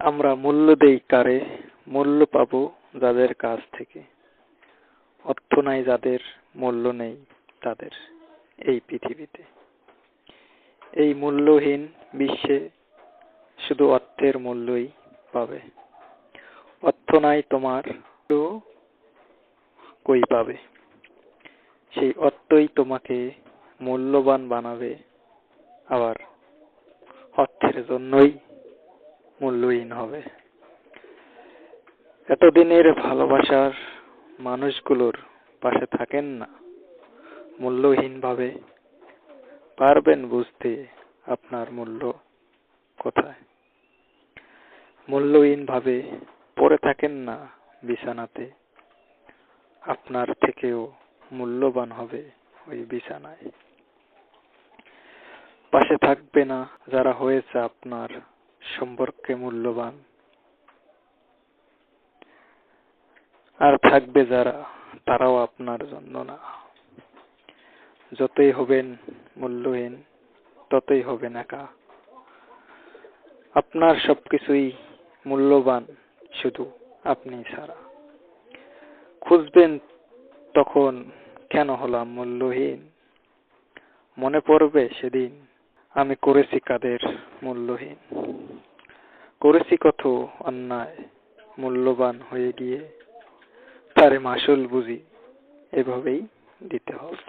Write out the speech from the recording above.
আমরা মূল্য দেই কারে? মূল্য পাবো যাদের কাছ থেকে। অর্থ নাই যাদের, মূল্য নেই তাদের এই পৃথিবীতে। এই মূল্যহীন বিশ্বে শুধু অর্থের মূল্যই পাবে। অর্থ নাই তোমার কই পাবে? সেই অর্থই তোমাকে মূল্যবান বানাবে আবার অর্থের জন্যই মূল্যহীন হবে। এতদিনের ভালোবাসার মানুষগুলোর পাশে থাকেন না। মূল্যহীন ভাবে পারবেন বুঝতে আপনার মূল্য কোথায়। মূল্যহীন ভাবে পড়ে থাকেন না বিছানাতে। আপনার থেকেও মূল্যবান হবে ওই বিছানায়। পাশে থাকবে না যারা হয়েছে আপনার সম্পর্কে মূল্যবান। আর থাকবে যারা, তারাও আপনার জন্য না। যতই হবেন মূল্যহীন, ততই হবেন একা আপনার সবকিছুই মূল্যবান, শুধু আপনি ছাড়া। খুঁজবেন তখন কেন হলাম মূল্যহীন? মনে পড়বে সেদিন, আমি করেছি কাদের মূল্যহীন? করেছি কত অন্যায় মূল্যবান হয়ে গিয়ে তারে মাসুল বুঝি এভাবেই দিতে হবে।